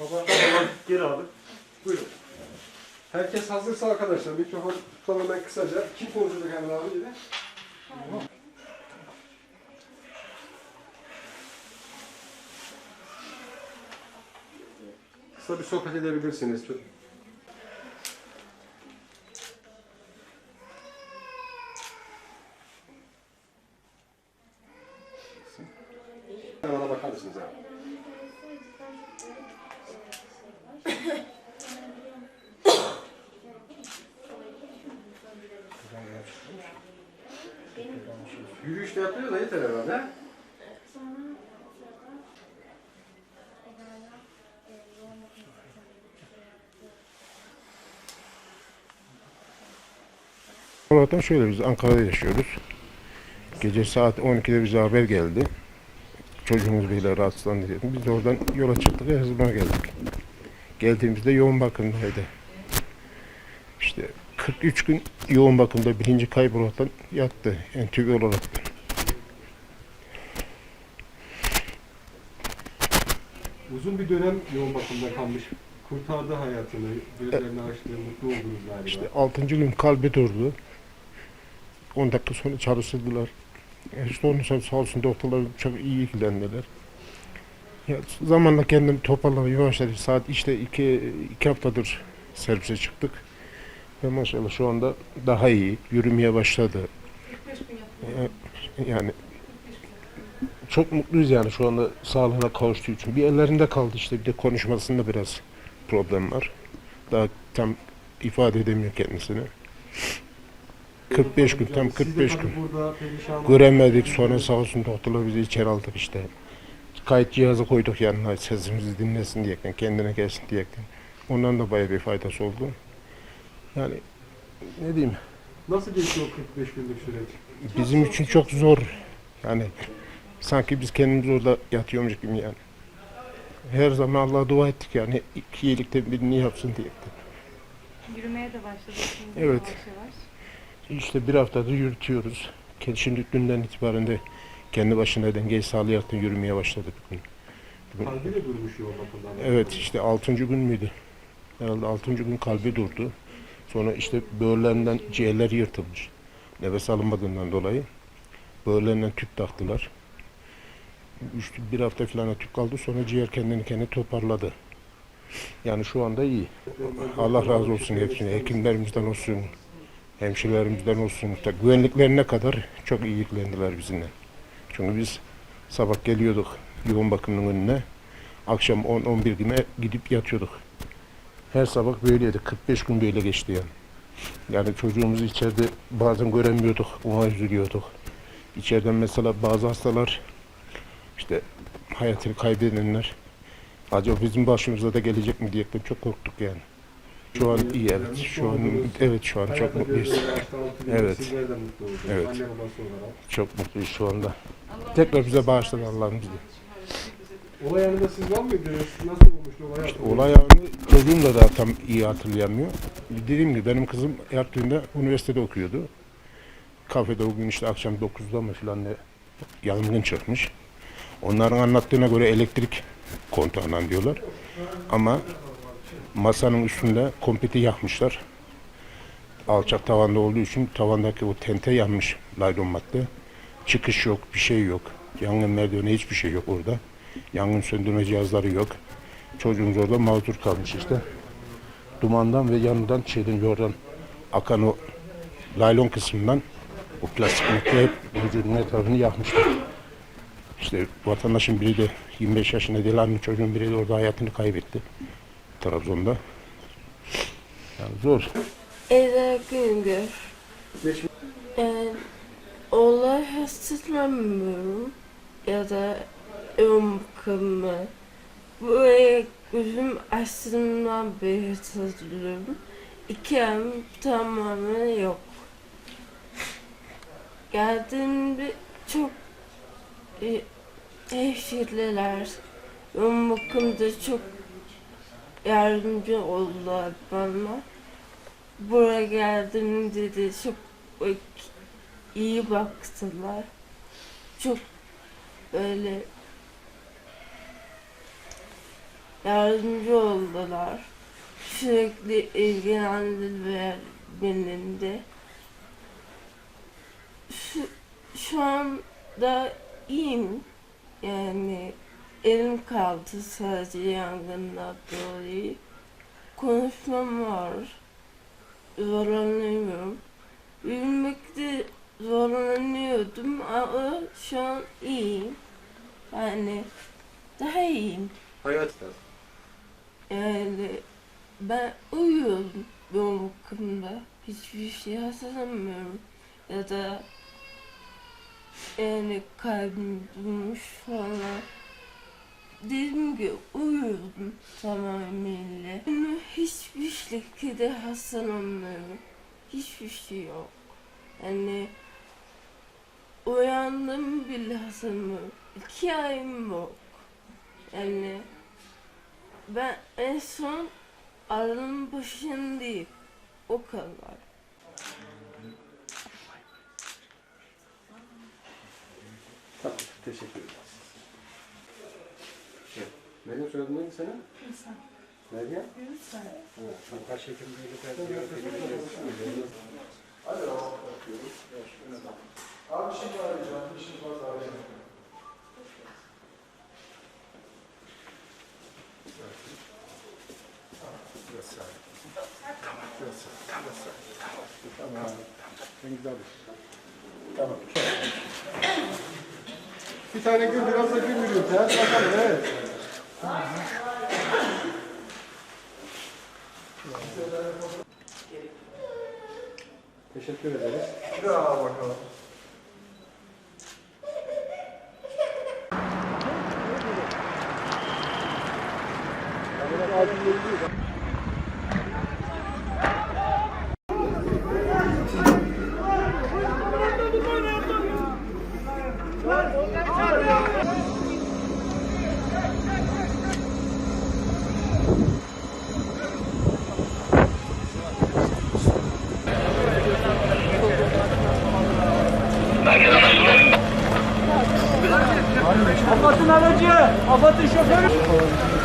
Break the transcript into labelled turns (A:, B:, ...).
A: Baba geri alın. Buyurun. Herkes hazırsa arkadaşlar mikrofon tutalım ben kısaca. Kim konuşacak Emre abi yine? Kısa bir sohbet edebilirsiniz. Çok- Bana bakar mısınız abi? De yapıyor da yeter herhalde.
B: Olaraktan şöyle biz Ankara'da yaşıyoruz. Gece saat 12'de bize haber geldi. Çocuğumuz böyle rahatsızlandı dedim. Biz de oradan yola çıktık hızlıma geldik. Geldiğimizde yoğun bakımdaydı. İşte 43 gün yoğun bakımda birinci kaybolardan yattı. Entübe olarak.
A: Uzun bir dönem yoğun bakımda kalmış. Kurtardı hayatını, gözlerini açtı, mutlu oldunuz galiba.
B: İşte 6. gün kalbi durdu. 10 dakika sonra çalıştırdılar. E İşte onun için sağ olsun doktorlar çok iyi ilgilendiler. Ya zamanla kendimi toparlamaya başladı. Saat işte iki, iki haftadır servise çıktık. Ve maşallah şu anda daha iyi. Yürümeye başladı. Ya- Yani çok mutluyuz yani şu anda sağlığına kavuştuğu için. Bir ellerinde kaldı işte bir de konuşmasında biraz problem var. Daha tam ifade edemiyor kendisini. 45 gün, tam
A: Yani siz de
B: 45
A: tabii
B: gün. Göremedik sonra sağ olsun doktorlar bizi içeri aldık işte. Kayıt cihazı koyduk yanına sesimizi dinlesin diyekten, kendine gelsin diyekten. Ondan da bayağı bir faydası oldu. Yani ne diyeyim,
A: Nasıl geçti o 45 günlük süreç?
B: bizim için çok zor. Yani sanki biz kendimiz orada yatıyormuş gibi yani. Her zaman Allah'a dua ettik yani iki iyilikten birini yapsın diyekten.
C: Yürümeye de başladı şimdi
B: Evet.
C: yavaş yavaş.
B: İşte bir haftadır yürütüyoruz. Ke- Şimdi dünden itibaren de kendi başına denge sağlayarak da yürümeye başladı bugün. Bugün-
A: Kalbi de durmuş yoğun bakımdan.
B: Evet işte 6. gün müydü? Herhalde 6. gün kalbi durdu. Sonra işte böğürlerinden ciğerler yırtılmış. Nefes alınmadığından dolayı. Böğürlerinden tüp taktılar. Üç, bir hafta falan tüp kaldı sonra ciğer kendini kendi toparladı. Yani şu anda iyi. Allah razı olsun hepsine. Hekimlerimizden olsun, hemşirelerimizden olsun. Ta güvenliklerine kadar çok iyi ilgilendiler bizimle. Çünkü biz sabah geliyorduk yoğun bakımın önüne. Akşam 10-11 gibi gidip yatıyorduk. Her sabah böyleydi. 45 gün böyle geçti yani. Yani çocuğumuzu içeride bazen göremiyorduk. Ona üzülüyorduk. İçeriden mesela bazı hastalar işte hayatını kaybedenler acaba bizim başımıza da gelecek mi diye çok korktuk yani. Şu an iyi evet. Şu an evet şu an çok mutluyuz. Evet. Evet. Çok mutluyuz şu anda. Tekrar bize bağışladı Allah'ım bizi.
A: Olay anında siz var mıydınız? Nasıl olmuştu olay?
B: İşte olay anı çocuğum da daha tam iyi hatırlayamıyor. Dediğim gibi benim kızım Ertuğrul'da üniversitede okuyordu. Kafede o gün işte akşam 9'da mı falan ne yangın çıkmış. Onların anlattığına göre elektrik kontağından diyorlar. Ama masanın üstünde kompeti yakmışlar. Alçak tavanda olduğu için tavandaki o tente yanmış laylon madde. Çıkış yok, bir şey yok. Yangın merdiveni hiçbir şey yok orada. Yangın söndürme cihazları yok. Çocuğumuz orada mağdur kalmış işte. Dumandan ve yanından şeyden yordan akan o laylon kısmından o plastik hep vücudun etrafını yakmışlar. İşte vatandaşın biri de 25 yaşında Dilan'ın çocuğun biri de orada hayatını kaybetti. Trabzon'da. Yani zor.
D: Eda Güngör. Yani olay hatırlamıyorum ya da ömkümü. Buraya gözüm açtığımdan beri hatırlıyorum. İki tamamen yok. Geldiğimde çok e, hemşireler yoğun bakımda çok yardımcı oldular bana buraya geldiğimde de çok iyi baktılar. Çok böyle yardımcı oldular. Sürekli ilgilendiler benimle. Şu, şu anda iyiyim. Yani elim kaldı sadece yangından dolayı. Konuşmam var. Zorlanıyorum. Yürümekte zorlanıyordum ama şu an iyiyim. Yani daha iyiyim.
A: Hayat
D: Yani ben uyuyorum yoğun bakımda. Hiçbir şey hatırlamıyorum. Ya da yani kalbim durmuş falan. Dediğim gibi uyuyordum tamamıyla. Bunu hiçbir şekilde hatırlamıyorum. Hiçbir şey yok. Yani uyandım bile hatırlamıyorum. İki ayım yok. Yani ben en son aranın başındayım. O kadar.
A: Tamam, teşekkür ederim. Evet. Meryem soyadın neydi senin? Meryem? Evet. Hatta şekilde Hadi Abi şimdi arayacağım. Bir şey varsa arayacağım. Tamam. Ben gidelim. Tamam. Bir tane gül, biraz da gül veriyorum. Sen bakalım, evet. Teşekkür ederiz. Bravo bakalım.
E: Aracı, Afat'ın şoförü.